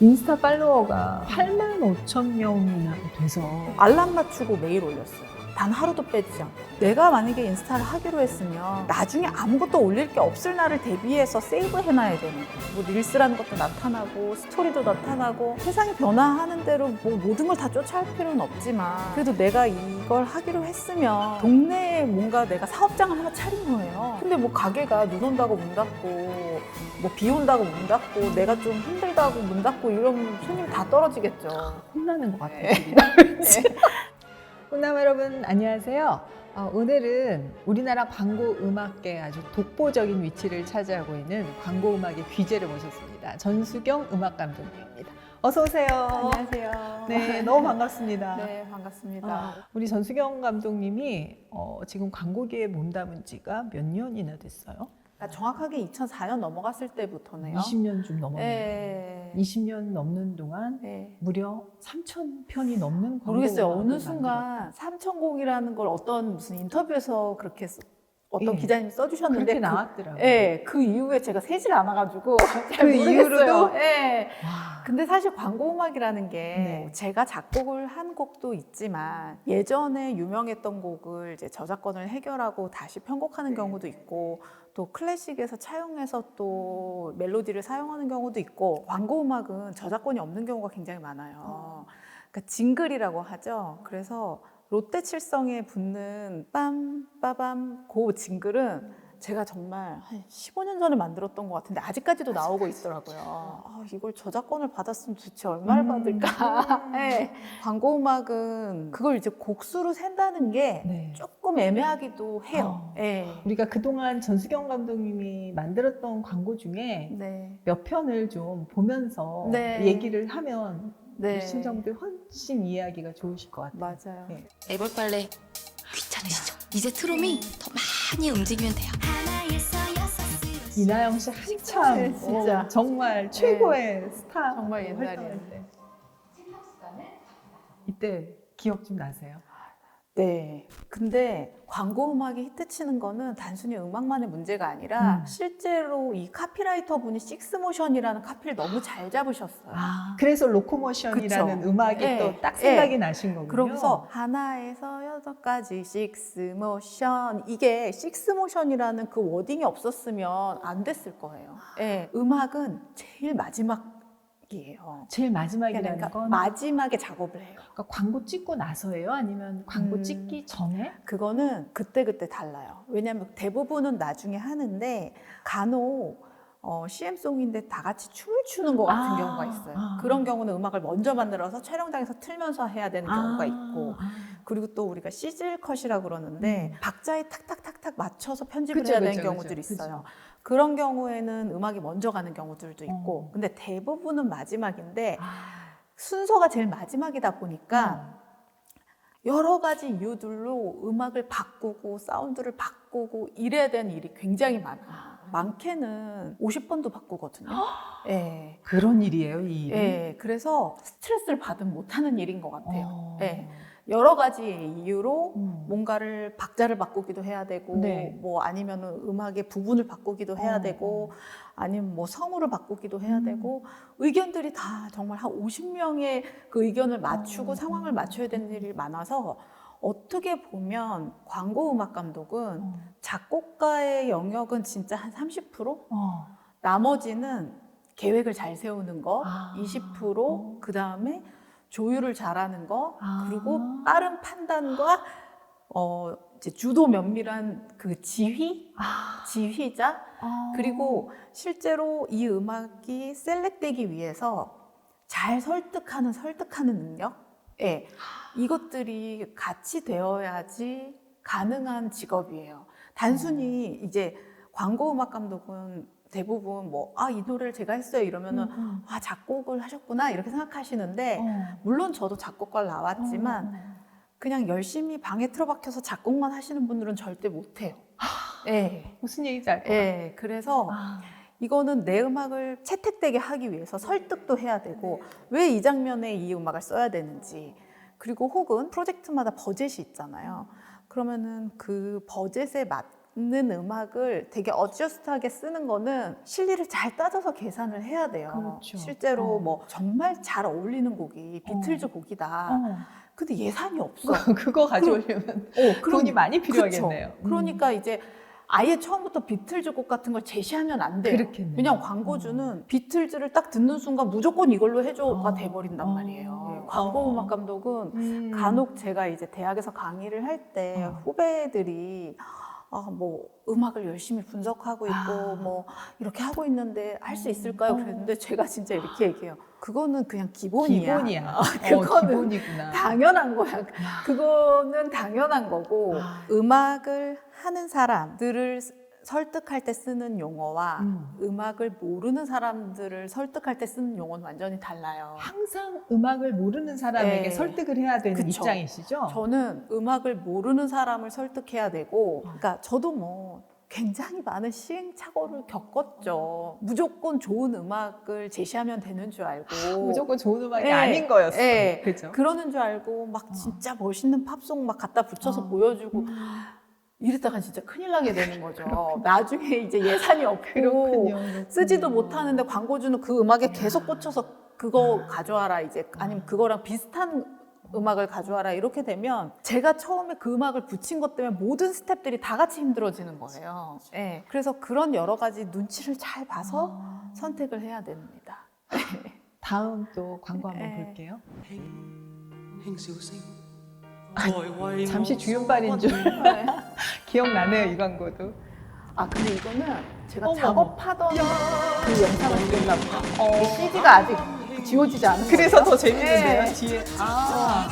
인스타 팔로워가 8만 5천 명이나 돼서 알람 맞추고 매일 올렸어요. 단 하루도 빼지 않고. 내가 만약에 인스타를 하기로 했으면 나중에 아무것도 올릴 게 없을 날을 대비해서 세이브 해놔야 되는 거예요. 뭐 릴스라는 것도 나타나고 스토리도 나타나고 세상이 변화하는 대로 뭐 모든 걸 다 쫓아할 필요는 없지만 그래도 내가 이걸 하기로 했으면 동네에 뭔가 내가 사업장을 하나 차린 거예요. 근데 뭐 가게가 눈 온다고 문 닫고 뭐 비 온다고 문 닫고 내가 좀 힘들다고 문 닫고 이러면 손님 다 떨어지겠죠. 혼나는 것 같아요. 네. 훈남 여러분 안녕하세요. 어, 오늘은 우리나라 광고 음악계 아주 독보적인 위치를 차지하고 있는 광고 음악의 귀재를 모셨습니다. 전수경 음악 감독님입니다. 어서 오세요. 안녕하세요. 네, 너무 반갑습니다. 네, 반갑습니다. 어, 우리 전수경 감독님이 어, 지금 광고계에 몸담은 지가 몇 년이나 됐어요? 아, 정확하게 2004년 넘어갔을 때부터네요. 20년 좀 넘었네요. 네. 20년 넘는 동안 네. 무려 3천 편이 넘는 모르겠어요. 어느 순간 삼천곡이라는 걸 어떤 무슨 인터뷰에서 그렇게 써- 어떤 예. 기자님이 써주셨는데 그렇게 그, 나왔더라고요. 예, 그 이후에 제가 세질 않아가지고 잘 그. 이후로도? 예. 와. 근데 사실 광고 음악이라는 게 네. 제가 작곡을 한 곡도 있지만 예전에 유명했던 곡을 이제 저작권을 해결하고 다시 편곡하는 네. 경우도 있고 또 클래식에서 차용해서 또 멜로디를 사용하는 경우도 있고 광고 음악은 저작권이 없는 경우가 굉장히 많아요. 그러니까 징글이라고 하죠. 그래서 롯데 칠성에 붙는 빰 빠밤 그 징글은 제가 정말 한 15년 전에 만들었던 것 같은데 아직까지도 나오고 있더라고요. 아, 이걸 저작권을 받았으면 도대체 얼마를 음. 받을까? 네. 광고 음악은 그걸 이제 곡수로 센다는 게 네. 조금 애매하기도 해요. 어. 네. 우리가 그동안 전수경 감독님이 만들었던 광고 중에 네. 몇 편을 좀 보면서 네. 얘기를 하면 네. 우리 신정들 훨씬 이해하기가 좋으실 것 같아요. 맞아요. 네. 애벌 빨래 귀찮으시죠? 이제 트롬이 더 많이 움직이면 돼요. 이나영 씨 한참 네, 진짜. 어, 정말 최고의 스타 정말 때. 이때 기억 좀 나세요? 네. 근데 광고 음악이 히트치는 거는 단순히 음악만의 문제가 아니라 음. 실제로 이 카피라이터 분이 식스모션이라는 카피를 너무 잘 잡으셨어요. 그래서 로코모션이라는 그쵸. 음악이 예, 또딱 예. 생각이 나신 거군요. 그러면서 하나에서 여섯 가지 식스모션 이게 식스모션이라는 그 워딩이 없었으면 안 됐을 거예요. 예, 음악은 제일 마지막 이에요. 제일 마지막이라는 그러니까 건 마지막에 작업을 해요. 그러니까 광고 찍고 나서예요? 아니면 광고 음. 찍기 전에? 그거는 그때 그때 달라요. 왜냐하면 대부분은 나중에 하는데 간혹 어, CM송인데 다 같이 춤을 추는 것 같은 아, 경우가 있어요. 아. 그런 경우는 음악을 먼저 만들어서 촬영장에서 틀면서 해야 되는 경우가 아, 있고 아. 그리고 또 우리가 시즐 컷이라 그러는데 음. 박자에 탁탁탁탁 맞춰서 편집을 그쵸, 해야 되는 그쵸, 경우들이 그쵸, 있어요. 그런 경우에는 음악이 먼저 가는 경우들도 있고 어. 근데 대부분은 마지막인데 아. 순서가 제일 마지막이다 보니까 여러 가지 이유들로 음악을 바꾸고 사운드를 바꾸고 이래야 되는 일이 굉장히 많아요. 많게는 50번도 바꾸거든요. 예. 그런 일이에요, 이 일이. 예. 그래서 스트레스를 받으면 못하는 일인 것 같아요. 어. 예. 여러 가지 이유로 음. 뭔가를 박자를 바꾸기도 해야 되고 네. 뭐 아니면은 음악의 부분을 바꾸기도 해야 어, 되고 아니면 뭐 성우를 바꾸기도 해야 음. 되고 의견들이 다 정말 한 50명의 그 의견을 맞추고 어, 상황을 음. 맞춰야 되는 일이 많아서 어떻게 보면 광고 음악 감독은 어. 작곡가의 영역은 진짜 한 30%? 어. 나머지는 계획을 잘 세우는 거 아. 20%, 어. 그 다음에 조율을 잘하는 거, 아. 그리고 빠른 판단과 어, 이제 주도 면밀한 그 지휘, 아. 지휘자, 아. 그리고 실제로 이 음악이 셀렉되기 위해서 잘 설득하는 설득하는 능력, 예, 이것들이 같이 되어야지 가능한 직업이에요. 단순히 어. 이제 광고 음악 감독은 대부분 뭐 아 이 노래를 제가 했어요 이러면은 음, 음. 아 작곡을 하셨구나 이렇게 생각하시는데 어. 물론 저도 작곡가를 나왔지만 어. 그냥 열심히 방에 틀어박혀서 작곡만 하시는 분들은 절대 못해요. 예. 무슨 얘기인지 알것 예. 그래서 같아. 이거는 내 음악을 채택되게 하기 위해서 설득도 해야 되고 왜 이 장면에 이 음악을 써야 되는지 그리고 혹은 프로젝트마다 버젯이 있잖아요. 그러면은 그 버젯에 맞게 맞는 음악을 되게 어저스트하게 쓰는 거는 실리를 잘 따져서 계산을 해야 돼요. 그렇죠. 실제로 어. 뭐 정말 잘 어울리는 곡이 비틀즈 곡이다. 근데 예산이 없어. 어. 그거 가져오려면 어, 돈이 많이 필요하겠네요. 그쵸. 그러니까 이제 아예 처음부터 비틀즈 곡 같은 걸 제시하면 안 돼요. 그렇겠네요. 왜냐면 광고주는 비틀즈를 딱 듣는 순간 무조건 이걸로 해줘가 어. 돼버린단 어. 말이에요. 어. 광고 음악 감독은 음. 간혹 제가 이제 대학에서 강의를 할때 어. 후배들이 아, 뭐 음악을 열심히 분석하고 있고 아. 뭐 이렇게 하고 있는데 할 수 있을까요? 어. 그랬는데 제가 진짜 이렇게 얘기해요. 그거는 그냥 기본이야. 기본이야. 어, 어, 그거는 기본이구나. 당연한 거야. 그거는 당연한 거고 아. 음악을 하는 사람들을 설득할 때 쓰는 용어와 음. 음. 악을 모르는 사람들을 설득할 때 쓰는 용어는 완전히 달라요. 항상 음악을 모르는 사람에게 네. 설득을 해야 되는 그쵸. 입장이시죠? 저는 음악을 모르는 사람을 설득해야 되고, 어. 그러니까 저도 뭐 굉장히 많은 시행착오를 겪었죠. 무조건 좋은 음악을 제시하면 되는 줄 알고. 무조건 좋은 음악이 네. 아닌 거였어요. 네. 그죠? 그러는 줄 알고 막 어. 진짜 멋있는 팝송 막 갖다 붙여서 어. 보여주고 이랬다가 진짜 큰일 나게 되는 거죠. 나중에 이제 예산이 없고 그렇군요, 그렇군요. 쓰지도 못하는데 광고주는 그 음악에 계속 꽂혀서 그거 음. 가져와라 이제 음. 아니면 그거랑 비슷한 음악을 가져와라 이렇게 되면 제가 처음에 그 음악을 붙인 것 때문에 모든 스탭들이 다 같이 힘들어지는 거예요. 예. 네. 그래서 그런 여러 가지 눈치를 잘 봐서 아... 선택을 해야 됩니다. 다음 또 광고 한번 네. 볼게요. 행, 행수생. 잠시 주윤발인 줄 기억나네요 이 광고도. 아 근데 이거는 제가 어머. 작업하던 그 영상을 찍었나 보다. 어. CG가 아직 지워지지 않은 그래서 더 재밌는데요 네. 뒤에. 아.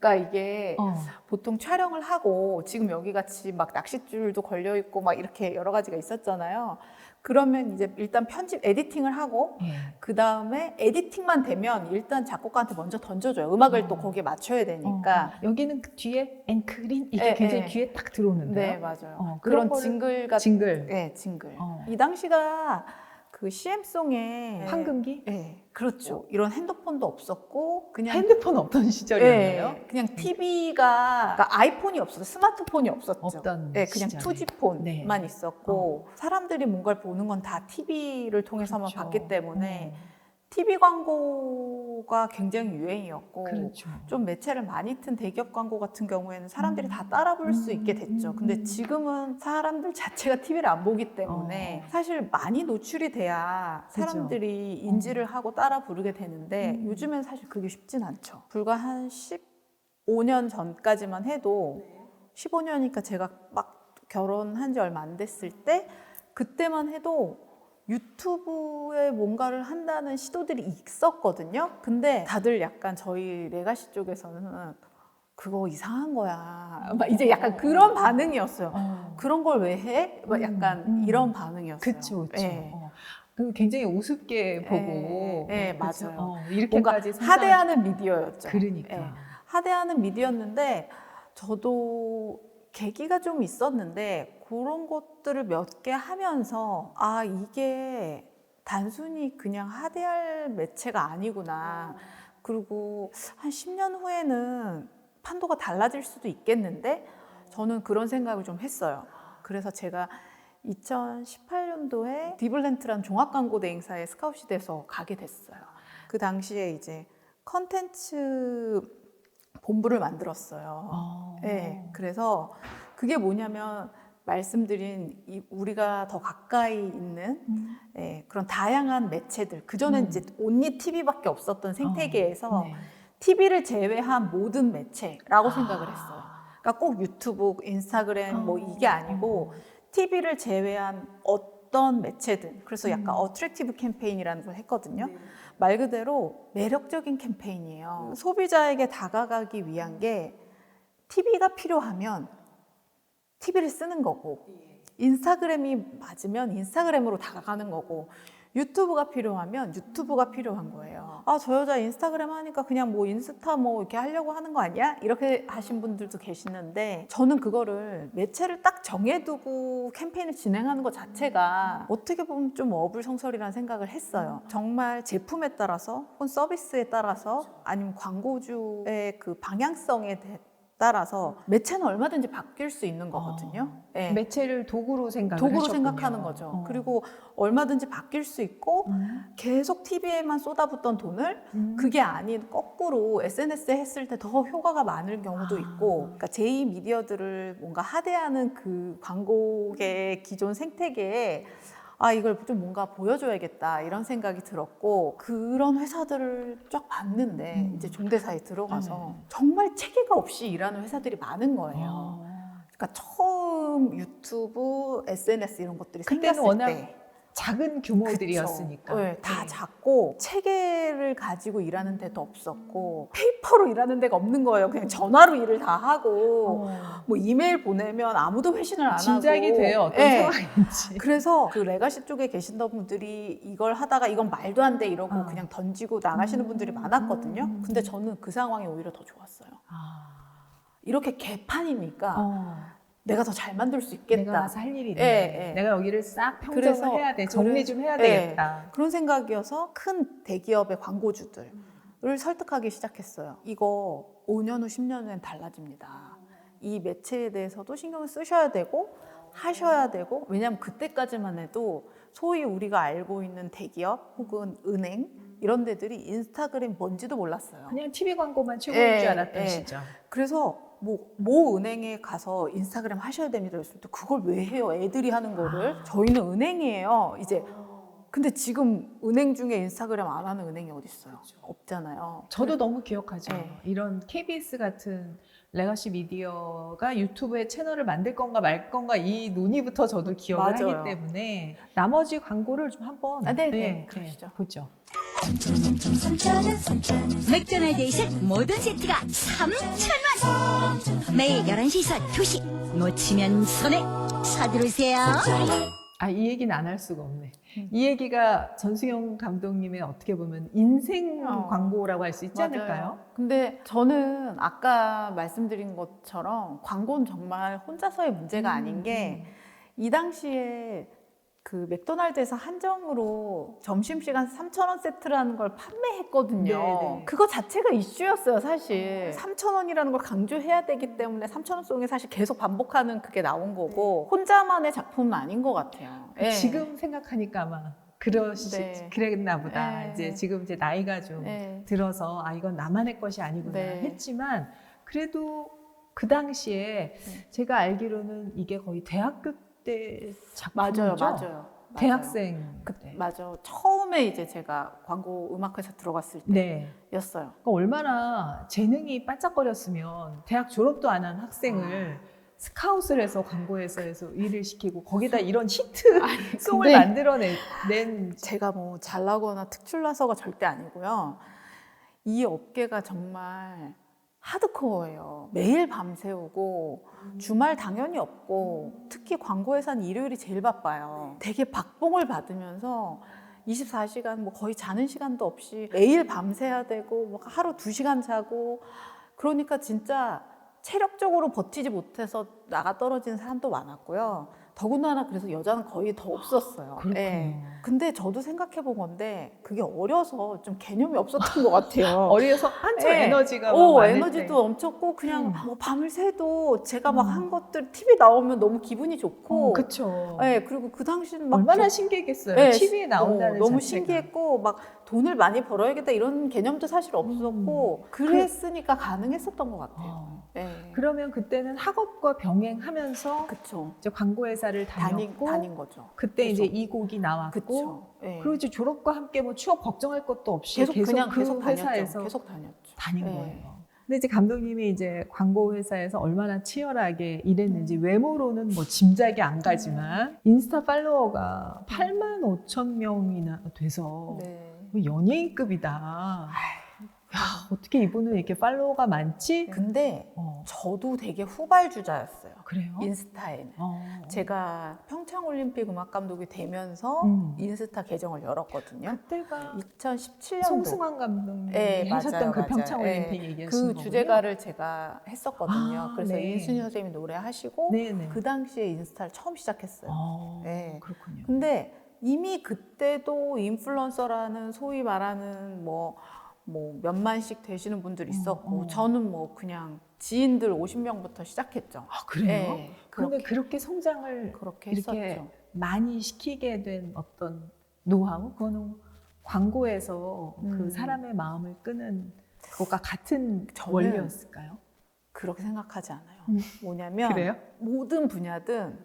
그러니까 이게 어. 보통 촬영을 하고 지금 여기 같이 막 낚싯줄도 걸려 있고 막 이렇게 여러 가지가 있었잖아요. 그러면 이제 일단 편집 에디팅을 하고 예. 그 다음에 에디팅만 되면 일단 작곡가한테 먼저 던져줘요. 음악을 또 어. 거기에 맞춰야 되니까. 어. 여기는 그 뒤에 앵클인 이게 네, 굉장히 네. 뒤에 딱 들어오는데요. 네 맞아요. 어, 그런 그런 징글 같은 징글. 네 징글. 어. 이 당시가 그 CM송에 황금기? 네 그렇죠. 이런 핸드폰도 없었고 그냥 핸드폰 없던 시절이었나요? 네, 그냥 TV가 그러니까 아이폰이 없었어 스마트폰이 없었죠. 없던 네, 그냥 시절에. 2G폰만 네. 있었고 사람들이 뭔가를 보는 건 다 TV를 통해서만 그렇죠. 봤기 때문에 어. TV 광고가 굉장히 유행이었고 그렇죠. 좀 매체를 많이 튼 대기업 광고 같은 경우에는 사람들이 다 따라 부를 수 있게 됐죠. 음. 근데 지금은 사람들 자체가 TV를 안 보기 때문에 어. 사실 많이 노출이 돼야. 사람들이 인지를 하고 따라 부르게 되는데 음. 요즘엔 사실 그게 쉽진 않죠. 불과 한 15년 전까지만 해도 15년이니까 제가 막 결혼한 지 얼마 안 됐을 때 그때만 해도 유튜브에 뭔가를 한다는 시도들이 있었거든요. 근데 다들 약간 저희 레가시 쪽에서는 그거 이상한 거야. 막 이제 약간 그런 반응이었어요. 어. 그런 걸 왜 해? 막 음, 약간 음. 이런 반응이었어요. 그쵸, 그쵸. 예. 어. 그 굉장히 우습게 보고. 예, 예, 그쵸? 맞아요. 어, 뭔가 이렇게까지 성장- 하대하는 미디어였죠. 그러니까. 예. 하대하는 미디어였는데 저도 계기가 좀 있었는데 그런 것들을 몇 개 하면서 아 이게 단순히 그냥 하대할 매체가 아니구나. 그리고 한 10년 후에는 판도가 달라질 수도 있겠는데 저는 그런 생각을 좀 했어요. 그래서 제가 2018년도에 디블렌트라는 종합 광고 대행사에 스카웃이 돼서 가게 됐어요. 그 당시에 이제 컨텐츠 본부를 만들었어요. 어. 네, 그래서 그게 뭐냐면 말씀드린 이 우리가 더 가까이 있는 음. 예, 그런 다양한 매체들 그 전엔 음. 이제 온리 TV밖에 없었던 생태계에서 네. TV를 제외한 모든 매체라고 아. 생각을 했어요. 그러니까 꼭 유튜브, 인스타그램 뭐 어. 이게 아니고 TV를 제외한 어떤 매체든 그래서 약간 음. 어트랙티브 캠페인이라는 걸 했거든요. 말 그대로 매력적인 캠페인이에요. 소비자에게 다가가기 위한 게 TV가 필요하면 TV를 쓰는 거고 인스타그램이 맞으면 인스타그램으로 다가가는 거고 유튜브가 필요하면 유튜브가 필요한 거예요. 아, 저 여자 인스타그램 하니까 그냥 뭐 인스타 뭐 이렇게 하려고 하는 거 아니야? 이렇게 하신 분들도 계시는데 저는 그거를 매체를 딱 정해두고 캠페인을 진행하는 것 자체가 어떻게 보면 좀 어불성설이라는 생각을 했어요. 정말 제품에 따라서 혹은 서비스에 따라서 아니면 광고주의 그 방향성에 대- 따라서 매체는 얼마든지 바뀔 수 있는 거거든요. 예. 매체를 도구로 생각을 도구로 하셨군요. 생각하는 거죠. 어. 그리고 얼마든지 바뀔 수 있고 음. 계속 TV에만 쏟아붓던 돈을 음. 그게 아닌 거꾸로 SNS에 했을 때 더 효과가 많을 경우도 아. 있고 그러니까 제2 미디어들을 뭔가 하대하는 그 광고계 기존 생태계에 아 이걸 좀 뭔가 보여줘야겠다 이런 생각이 들었고 그런 회사들을 쫙 봤는데 음. 이제 종대사에 들어가서 네. 정말 체계가 없이 일하는 회사들이 많은 거예요. 어. 그러니까 처음 유튜브, SNS 이런 것들이 생겼을 때 작은 규모들이었으니까. 그쵸. 네, 다 네. 작고 체계를 가지고 일하는 데도 없었고 페이퍼로 일하는 데가 없는 거예요. 그냥 전화로 일을 다 하고 어. 뭐 이메일 보내면 아무도 회신을 안 하고 짐작이 돼요 어떤 네. 상황인지. 그래서 그 레가시 쪽에 계신 분들이 이걸 하다가 이건 말도 안 돼 이러고 아. 그냥 던지고 나가시는 분들이 많았거든요. 음. 근데 저는 그 상황이 오히려 더 좋았어요. 아. 이렇게 개판이니까 어. 내가 더 잘 만들 수 있겠다. 내가 가서 할 일이 있네. 예, 예. 내가 여기를 싹 평정을 그래서 해야 돼. 정리 좀 해야 예. 되겠다. 그런 생각이어서 큰 대기업의 광고주들을 설득하기 시작했어요. 이거 5년 후, 10년 후엔 달라집니다. 이 매체에 대해서도 신경을 쓰셔야 되고 하셔야 되고 왜냐하면 그때까지만 해도 소위 우리가 알고 있는 대기업 혹은 은행 이런 데들이 인스타그램 뭔지도 몰랐어요. 그냥 TV 광고만 최고인 예, 줄 알았던 예. 시절. 그래서 뭐, 모 은행에 가서 인스타그램 하셔야 됩니다. 그랬을 때 그걸 왜 해요? 애들이 하는 거를. 아. 저희는 은행이에요. 이제. 근데 지금 은행 중에 인스타그램 안 하는 은행이 어디 있어요? 없잖아요. 저도 너무 기억하죠. 네. 이런 KBS 같은 레가시 미디어가 유튜브에 채널을 만들 건가 말 건가 이 논의부터 저도 기억을 맞아요. 하기 때문에 나머지 광고를 좀 한번 아, 네, 네. 그러시죠. 보죠. 맥도날드에서 모든 세트가 3,000원 매일 11시에서 2시 놓치면 손해 서두르세요 아, 이 얘기는 안 할 수가 없네. 음. 이 얘기가 전승용 감독님의 어떻게 보면 인생 어. 광고라고 할 수 있지 않을까요? 맞아요. 근데 저는 아까 말씀드린 것처럼 광고는 정말 혼자서의 문제가 음, 아닌 게 이 당시에 그 맥도날드에서 한정으로 점심시간 3,000원 세트라는 걸 판매했거든요. 네네. 그거 자체가 이슈였어요, 사실. 3,000원이라는 걸 강조해야 되기 때문에 3,000원 송이 사실 계속 반복하는 그게 나온 거고 혼자만의 작품은 아닌 것 같아요. 예. 지금 생각하니까 아마 그러시 네. 그랬나 보다. 네. 이제 지금 이제 나이가 좀 예. 들어서 아 이건 나만의 것이 아니구나 네. 했지만 그래도 그 당시에 네. 제가 알기로는 이게 거의 대학교 때 작품이죠. 맞아요, 맞아요. 대학생 그, 때. 맞아. 처음에 이제 제가 광고 음악회사 들어갔을 네. 때였어요. 그러니까 얼마나 재능이 반짝거렸으면 대학 졸업도 안 한 학생을 스카웃을 해서 광고회사에서 일을 시키고 거기다 이런 히트 송을 근데- 만들어낸 제가 뭐 잘나거나 특출나서가 절대 아니고요. 이 업계가 정말 하드코어예요. 매일 밤새우고 주말 당연히 없고 특히 광고회사는 일요일이 제일 바빠요. 되게 박봉을 받으면서 24시간 뭐 거의 자는 시간도 없이 매일 밤새야 되고 뭐 하루 두시간 자고 그러니까 진짜 체력적으로 버티지 못해서 나가 떨어지는 사람도 많았고요. 더군다나 그래서 여자는 거의 더 없었어요. 그렇군요. 예. 근데 저도 생각해 본 건데 그게 어려서 좀 개념이 없었던 것 같아요. 어려서 한참 네. 에너지가 오, 막 많을 에너지도 때. 엄청고 그냥 음. 뭐 밤을 새도 제가 막 음. 한 것들 TV 나오면 너무 기분이 좋고 어, 그쵸. 예, 그리고 그 당시는 막 얼마나 저- 신기했겠어요. 네, TV에 나온다는 어, 너무 자체가. 신기했고 막 돈을 많이 벌어야겠다 이런 개념도 사실 없었고 그랬으니까 가능했었던 것 같아요. 어. 예. 그러면 그때는 학업과 병행하면서 그쵸. 이제 광고 회사를 다닌, 다녔고 다닌 거죠. 그때 그죠. 이제 이 곡이 나왔고 그쵸. 예. 그리고 이제 졸업과 함께 뭐 취업 걱정할 것도 없이 계속, 계속, 그냥 그 계속 회사에서 다녔죠. 계속 다녔죠. 다닌 예. 거예요. 근데 이제 감독님이 이제 광고 회사에서 얼마나 치열하게 일했는지 음. 외모로는 뭐 짐작이 안 가지만 인스타 팔로워가 8만 5천 명이나 돼서 네. 거의 연예인급이다. 야, 어떻게 이분은 이렇게 팔로워가 많지? 근데 어, 저도 되게 후발주자였어요. 그래요? 인스타에는. 어. 제가 평창올림픽 음악 감독이 되면서 음. 인스타 계정을 열었거든요. 그때가 2017년도 송승환 감독님이 네, 하셨던 맞아요, 그 맞아요. 평창올림픽 네, 얘기하시는 그 거군요. 주제가를 제가 했었거든요. 아, 그래서 네. 인순이 선생님이 노래하시고 네네. 그 당시에 인스타를 처음 시작했어요. 어, 네. 그렇군요. 근데 이미 그때도 인플루언서라는 소위 말하는 뭐, 뭐 몇만씩 되시는 분들이 있었고 어. 저는 뭐 그냥 지인들 50명부터 시작했죠. 아 그래요? 네, 그런데 그렇게, 그렇게 성장을 그렇게 이렇게 했었죠. 많이 시키게 된 어떤 노하우 그거는 광고에서 그 음. 사람의 마음을 끄는 그것과 같은 원리였을까요? 그렇게 생각하지 않아요. 음. 뭐냐면 그래요? 모든 분야든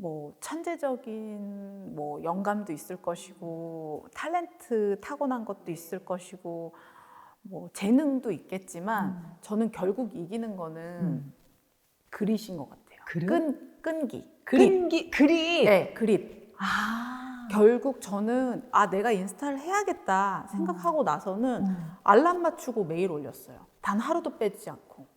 뭐 천재적인 뭐 영감도 있을 것이고 탤런트 타고난 것도 있을 것이고 뭐 재능도 있겠지만 저는 결국 이기는 거는 음. 그릿인 것 같아요. 그릇? 끈 끈기 그릿. 끈기 그리 네, 그릿. 아 결국 저는 아 내가 인스타를 해야겠다 생각하고 나서는 음. 알람 맞추고 매일 올렸어요. 단 하루도 빼지 않고.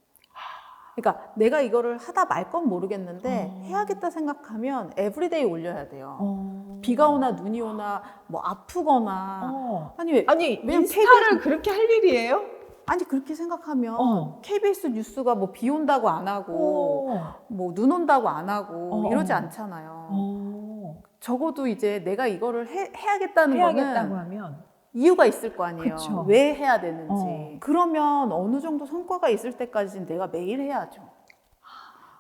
그러니까 내가 이거를 하다 말 건 모르겠는데 어. 해야겠다 생각하면 에브리데이 올려야 돼요. 어. 비가 오나 눈이 오나 뭐 아프거나 어. 아니 왜 아니 왜냐면 인스타를 그렇게 할 일이에요? 아니 그렇게 생각하면 어. KBS 뉴스가 뭐 비 온다고 안 하고 어. 뭐눈 온다고 안 하고 어. 이러지 않잖아요. 어. 적어도 이제 내가 이거를 해, 해야겠다는 해야겠다고 거는 하면 이유가 있을 거 아니에요. 그쵸. 왜 해야 되는지. 어. 그러면 어느 정도 성과가 있을 때까지는 내가 매일 해야죠.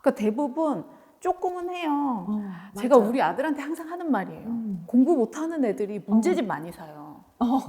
그러니까 대부분 조금은 해요. 어, 제가 맞아. 우리 아들한테 항상 하는 말이에요. 음. 공부 못하는 애들이 문제집 많이 사요. 어.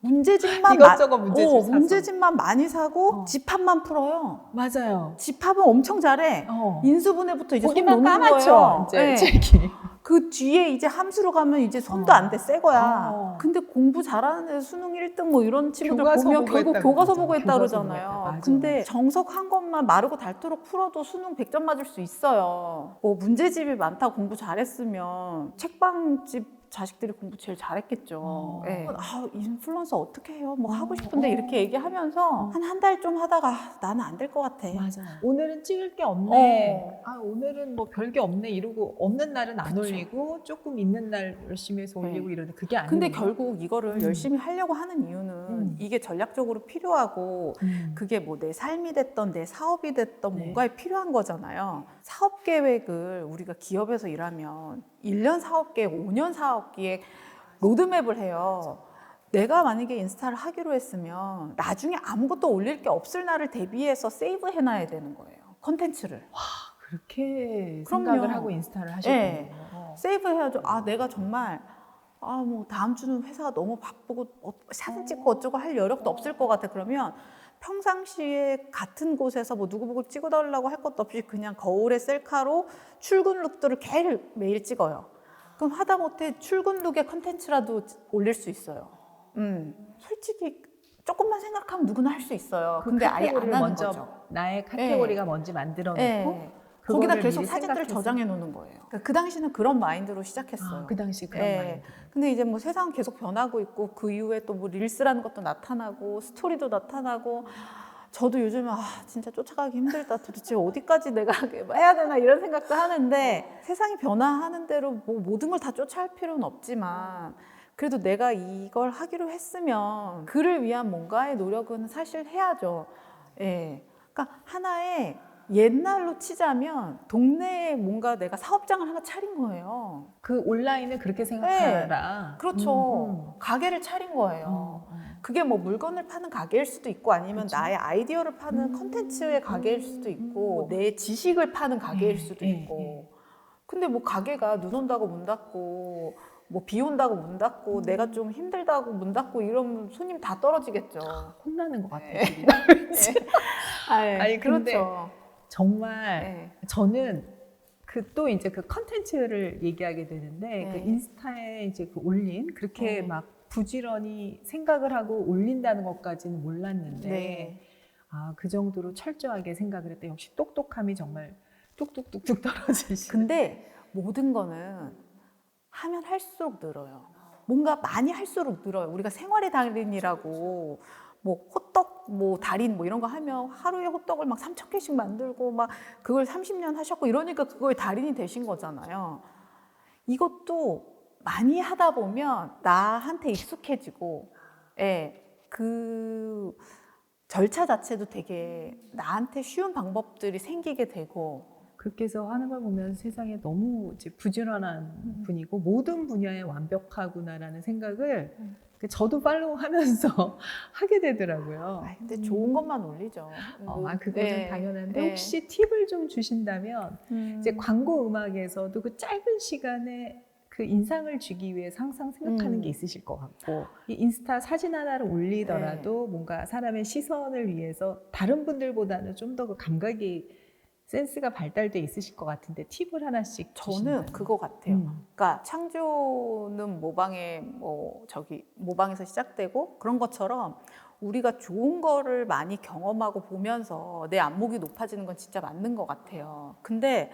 문제집만 이것저것 마- 문제집 어, 사서. 문제집만 많이 사고 어. 집합만 풀어요. 맞아요. 집합은 엄청 잘해. 어. 인수분해부터 이제 손 놓는 까맣죠. 거예요. 이제 네. 책이. 그 뒤에 이제 함수로 가면 이제 손도 어. 안 돼, 새 거야. 어. 근데 공부 잘하는 애 수능 1등 뭐 이런 친구들 교과서 보면 보고 결국 했다고 교과서 그러잖아. 보고 했다 교과서 보고 그러잖아요. 했다. 맞아, 근데. 정석 한 것만 마르고 닳도록 풀어도 수능 100점 맞을 수 있어요. 뭐 문제집이 많다 공부 잘했으면 책방집 자식들이 공부 제일 잘했겠죠. 어. 예. 아, 인플루언서 어떻게 해요? 뭐 하고 어, 싶은데 어. 이렇게 얘기하면서 어. 한한 달 좀 하다가 아, 나는 안 될 것 같아. 맞아요. 오늘은 찍을 게 없네. 어. 아 오늘은 뭐 별 게 없네 이러고 없는 날은 안 그쵸. 올리고 조금 있는 날 열심히 해서 올리고 네. 이러는데 그게 아니에요. 근데 결국 이거를 음. 열심히 하려고 하는 이유는 음. 이게 전략적으로 필요하고 음. 그게 뭐 내 삶이 됐던 내 사업이 됐던 네. 뭔가에 필요한 거잖아요. 사업 계획을 우리가 기업에서 일하면 1년 사업 계획, 5년 사업 계획 로드맵을 해요. 내가 만약에 인스타를 하기로 했으면 나중에 아무것도 올릴 게 없을 날을 대비해서 세이브 해놔야 되는 거예요. 컨텐츠를. 그렇게 그럼요. 생각을 하고 인스타를 하시군요. 네. 세이브 해야죠. 아, 내가 정말 아, 뭐 다음 주는 회사가 너무 바쁘고 어, 사진 찍고 어쩌고 할 여력도 없을 것 같아. 그러면 평상시에 같은 곳에서 뭐 누구 보고 찍어달라고 할 것도 없이 그냥 거울에 셀카로 출근 룩들을 매일 매일 찍어요. 그럼 하다못해 출근 룩의 컨텐츠라도 올릴 수 있어요. 음, 솔직히 조금만 생각하면 누구나 할 수 있어요. 그 근데 아예 안 하는 먼저 거죠. 나의 카테고리가 뭔지 만들어 놓고 네. 거기다 계속 사진들을 생각해서. 저장해 놓는 거예요. 그러니까 그 당시는 그런 마인드로 시작했어요. 아, 그 당시 그런 예. 마인드. 근데 이제 뭐 세상 계속 변하고 있고 그 이후에 또 뭐 릴스라는 것도 나타나고 스토리도 나타나고 저도 요즘에 아 진짜 쫓아가기 힘들다 도대체 어디까지 내가 해야 되나 이런 생각도 하는데 세상이 변화하는 대로 뭐 모든 걸 다 쫓아할 필요는 없지만 그래도 내가 이걸 하기로 했으면 그를 위한 뭔가의 노력은 사실 해야죠. 예. 그러니까 하나의 옛날로 치자면 동네에 뭔가 내가 사업장을 하나 차린 거예요. 그 온라인을 그렇게 생각하라. 그렇죠. 음, 가게를 차린 음. 거예요. 어, 어. 그게 뭐 물건을 파는 가게일 수도 있고 아니면 그렇죠. 나의 아이디어를 파는 음. 컨텐츠의 가게일 수도 있고 음. 내 지식을 파는 가게일 예, 수도 예, 있고 예. 근데 뭐 가게가 눈 온다고 문 닫고 뭐비 온다고 문 닫고 음. 내가 좀 힘들다고 문 닫고 이러면 손님 다 떨어지겠죠. 혼나는 것 같아요. 네. 왠지. 아니, 아니, 근데 그렇죠. 정말 네. 저는 그 또 이제 그 컨텐츠를 얘기하게 되는데 네. 그 인스타에 이제 그 올린 그렇게 네. 막 부지런히 생각을 하고 올린다는 것까지는 몰랐는데 네. 아그 정도로 철저하게 생각을 했다. 역시 똑똑함이 정말 뚝뚝뚝뚝 떨어지시. 근데 모든 거는 하면 할수록 늘어요. 뭔가 많이 할수록 늘어요. 우리가 생활의 달인이라고 뭐 호떡 뭐 달인 뭐 이런 거 하면 하루에 호떡을 막 3천 개씩 만들고 막 그걸 30년 하셨고 이러니까 그거의 달인이 되신 거잖아요. 이것도 많이 하다 보면 나한테 익숙해지고 예. 그 절차 자체도 되게 나한테 쉬운 방법들이 생기게 되고 그렇게 해서 하는 걸 보면 세상에 너무 이제 부지런한 분이고 모든 분야에 완벽하구나라는 생각을 음. 저도 팔로우 하면서 하게 되더라고요. 아, 근데 좋은 것만 올리죠. 어, 아, 그건 네. 좀 당연한데 네. 혹시 팁을 좀 주신다면 음. 이제 광고 음악에서도 그 짧은 시간에 그 인상을 주기 위해 항상 생각하는 음. 게 있으실 것 같고 이 인스타 사진 하나를 올리더라도 네. 뭔가 사람의 시선을 위해서 다른 분들보다는 좀 더 그 감각이 센스가 발달돼 있으실 것 같은데 팁을 하나씩 저는 주신다면. 그거 같아요. 음. 그러니까 창조는 모방에 뭐 저기 모방에서 시작되고 그런 것처럼 우리가 좋은 거를 많이 경험하고 보면서 내 안목이 높아지는 건 진짜 맞는 것 같아요. 근데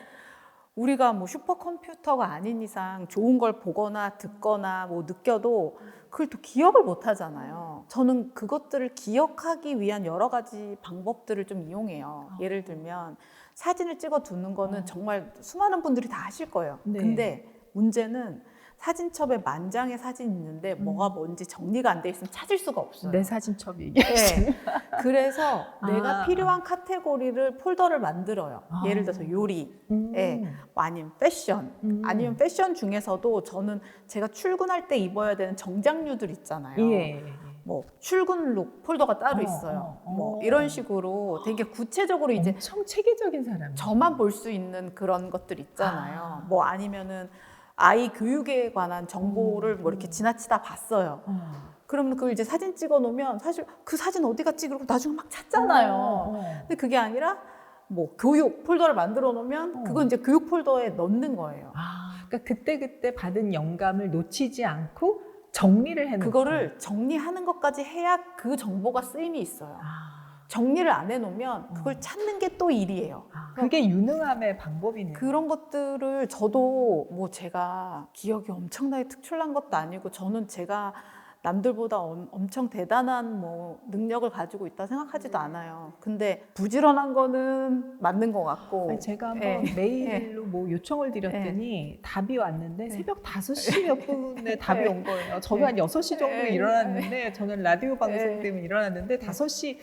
우리가 뭐 슈퍼컴퓨터가 아닌 이상 좋은 걸 보거나 듣거나 뭐 느껴도 그걸 또 기억을 못 하잖아요. 저는 그것들을 기억하기 위한 여러 가지 방법들을 좀 이용해요. 예를 들면 사진을 찍어 두는 거는 어. 정말 수많은 분들이 다 하실 거예요. 네. 근데 문제는 사진첩에 만장의 사진이 있는데 뭐가 뭔지 정리가 안 돼 있으면 찾을 수가 없어요. 내 사진첩 얘기하시는 네. 그래서 아. 내가 필요한 카테고리를 폴더를 만들어요. 아. 예를 들어서 요리, 음. 예. 뭐 아니면 패션, 음. 아니면 패션 중에서도 저는 제가 출근할 때 입어야 되는 정장류들 있잖아요. 예. 뭐 출근 룩 폴더가 따로 어, 있어요. 어, 어. 뭐 이런 식으로 되게 구체적으로 이제 엄청 체계적인 사람. 저만 볼 수 있는 그런 것들 있잖아요. 아. 뭐 아니면은 아이 교육에 관한 정보를 뭐 이렇게 지나치다 봤어요. 어. 그러면 그걸 이제 사진 찍어 놓으면 사실 그 사진 어디 갔지? 그러고 나중에 막 찾잖아요. 어. 근데 그게 아니라 뭐 교육 폴더를 만들어 놓으면 어. 그건 이제 교육 폴더에 넣는 거예요. 아, 그러니까 그때 그때 받은 영감을 놓치지 않고 정리를 해놓고 그거를 정리하는 것까지 해야 그 정보가 쓰임이 있어요. 아, 정리를 안 해놓으면 그걸 어. 찾는 게 또 일이에요. 아, 그게 유능함의 방법이네요. 그런 것들을 저도 뭐 제가 기억이 엄청나게 특출난 것도 아니고 저는 제가 남들보다 엄, 엄청 대단한 뭐 능력을 가지고 있다 생각하지도 않아요. 근데 부지런한 거는 맞는 것 같고. 아니, 제가 한번 예. 메일로 뭐 요청을 드렸더니 답이 왔는데 새벽 5시 몇 분에 답이 예. 온 거예요. 저도 예. 한 6시 정도에 예. 일어났는데 저는 라디오 방송 예. 때문에 일어났는데 5시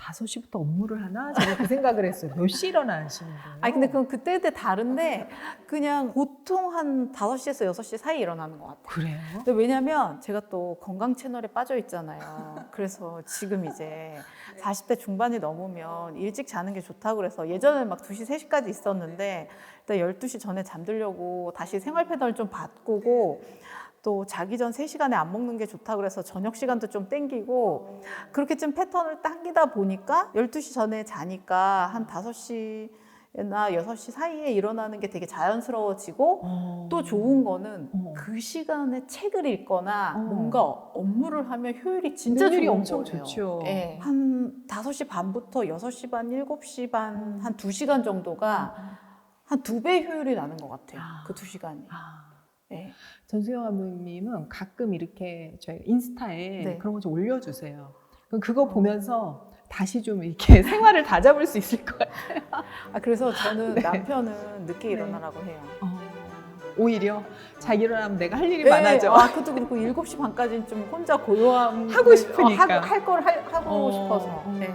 5시부터 업무를 하나? 제가 그 생각을 했어요. 몇 시 일어나시는 거예요? 아니 근데 그건 그때 그때 다른데 그냥 보통 한 5시에서 6시 사이 에 일어나는 것 같아요. 그래요? 근데 왜냐면 제가 또 건강 채널에 빠져 있잖아요. 그래서 지금 이제 40대 중반이 넘으면 일찍 자는 게 좋다고 그래서 예전에는 막 2시, 3시까지 있었는데 일단 12시 전에 잠들려고 다시 생활 패턴을 좀 바꾸고 또 자기 전 3시간에 안 먹는 게 좋다고 그래서 저녁 시간도 좀 땡기고 그렇게 좀 패턴을 당기다 보니까 12시 전에 자니까 한 5시 나 6시 사이에 일어나는 게 되게 자연스러워지고 어. 또 좋은 거는 어. 그 시간에 책을 읽거나 어. 뭔가 업무를 하면 효율이 진짜 좋은 엄청 거예요. 좋죠. 예. 한 5시 반부터 6시 반, 7시 반, 한 2시간 정도가 한 두 배 효율이 나는 것 같아요. 아. 그 2시간이. 아. 예. 전수영 감독님은 가끔 이렇게 저희 인스타에 네. 그런 거 좀 올려주세요. 그럼 그거 보면서 다시 좀 이렇게 생활을 다 잡을 수 있을 것 같아요. 아, 그래서 저는 네. 남편은 늦게 네. 일어나라고 해요. 어, 오히려 자기 일어나면 내가 할 일이 네, 많아져. 아, 그것도 그렇고 7시 반까지는 좀 혼자 고요함 하고 싶으니까. 할걸 하고 어, 싶어서. 어. 네.